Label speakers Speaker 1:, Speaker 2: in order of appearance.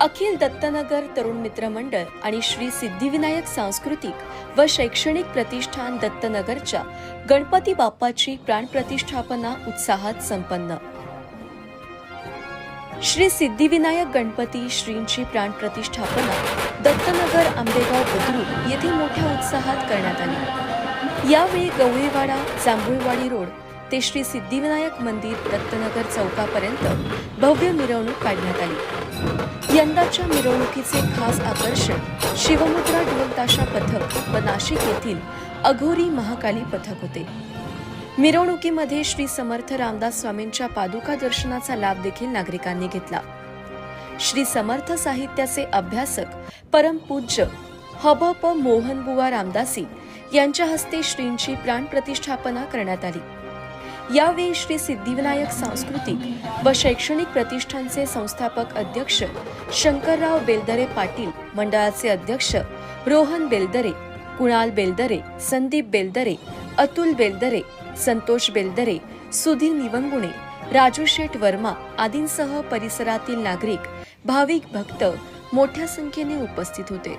Speaker 1: अखिल दत्तनगर तरुण मित्र मंडळ आणि श्री सिद्धिविनायक सांस्कृतिक व शैक्षणिक प्रतिष्ठान दत्तनगरच्या गणपती बाप्पाची प्राणप्रतिष्ठापना उत्साहात संपन्न. श्री सिद्धिविनायक गणपती श्रींची प्राणप्रतिष्ठापना दत्तनगर आंबेगाव बुद्रुक येथे मोठ्या उत्साहात करण्यात आली. यावेळी गवळीवाडा जांभुळवाडी रोड ते श्री सिद्धिविनायक मंदिर दत्तनगर चौकापर्यंत भव्य मिरवणूक काढण्यात आली. यंदाच्या मिरवणुकीचे खास आकर्षण शिवमुद्रा ढोलताशा पथक व नाशिक येथील अघोरी महाकाली पथक होते. मिरवणुकीमध्ये श्री समर्थ रामदास स्वामींच्या पादुका दर्शनाचा लाभ देखील नागरिकांनी घेतला. श्री समर्थ साहित्याचे अभ्यासक परमपूज्य हबप मोहनबुवा रामदासी यांच्या हस्ते श्रींची प्राणप्रतिष्ठापना करण्यात आली. यावेळी श्री सिद्धिविनायक सांस्कृतिक व शैक्षणिक प्रतिष्ठानचे संस्थापक अध्यक्ष शंकरराव बेलदरे पाटील मंडळाचे अध्यक्ष रोहन बेलदरे कुणाल बेलदरे संदीप बेलदरे अतुल बेलदरे संतोष बेलदरे सुधीर निवंगुणे राजू शेठ वर्मा आदींसह परिसरातील नागरिक भाविक भक्त मोठ्या संख्येने उपस्थित होते.